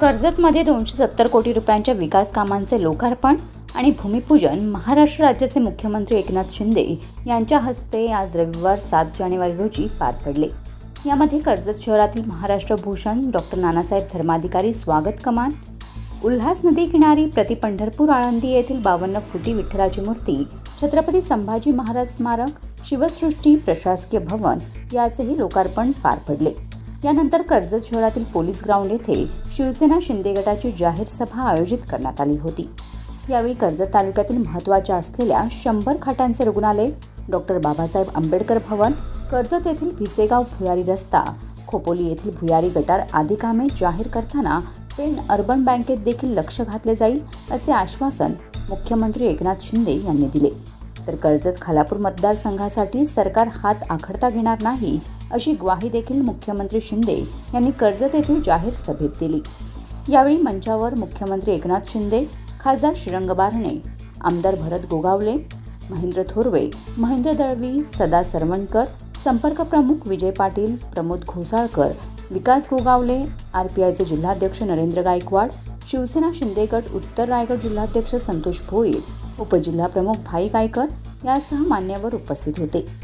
कर्जतमध्ये दोनशे सत्तर कोटी रुपयांच्या विकास कामांचे लोकार्पण आणि भूमिपूजन महाराष्ट्र राज्याचे मुख्यमंत्री एकनाथ शिंदे यांच्या हस्ते आज रविवार सात जानेवारी रोजी पार पडले. यामध्ये कर्जत शहरातील महाराष्ट्र भूषण डॉक्टर नानासाहेब धर्माधिकारी स्वागत कमान उल्हास नदी किनारी प्रति पंढरपूर आळंदी येथील बावन्न फुटी विठ्ठलाची मूर्ती छत्रपती संभाजी महाराज स्मारक शिवसृष्टी प्रशासकीय भवन याचेही लोकार्पण पार पडले. यानंतर कर्जत शहरातील पोलीस ग्राउंड येथे शिवसेना शिंदे गटाची जाहीर सभा आयोजित करण्यात आली होती. यावेळी कर्जत तालुक्यातील महत्त्वाच्या असलेल्या शंभर खाटांचे रुग्णालय डॉक्टर बाबासाहेब आंबेडकर भवन कर्जत येथील भिसेगाव भुयारी रस्ता खोपोली येथील भुयारी गटार आदी कामे जाहीर करताना पेन अर्बन बँकेत देखील लक्ष घातले जाईल असे आश्वासन मुख्यमंत्री एकनाथ शिंदे यांनी दिले. तर कर्जत खालापूर मतदारसंघासाठी सरकार हात आखडता घेणार नाही अशी ग्वाही देखील मुख्यमंत्री शिंदे यांनी कर्जत येथील जाहीर सभेत दिली. यावेळी मंचावर मुख्यमंत्री एकनाथ शिंदे खासदार श्रीरंग बारणे आमदार भरत गोगावले महेंद्र थोरवे महेंद्र दळवी सदा सरवणकर संपर्क प्रमुख विजय पाटील प्रमोद घोसाळकर विकास गोगावले आर पी आयचे जिल्हाध्यक्ष नरेंद्र गायकवाड शिवसेना शिंदे गट उत्तर रायगड जिल्हाध्यक्ष संतोष भोईर उपजिल्हाप्रमुख भाई गायकर यासह मान्यवर उपस्थित होते.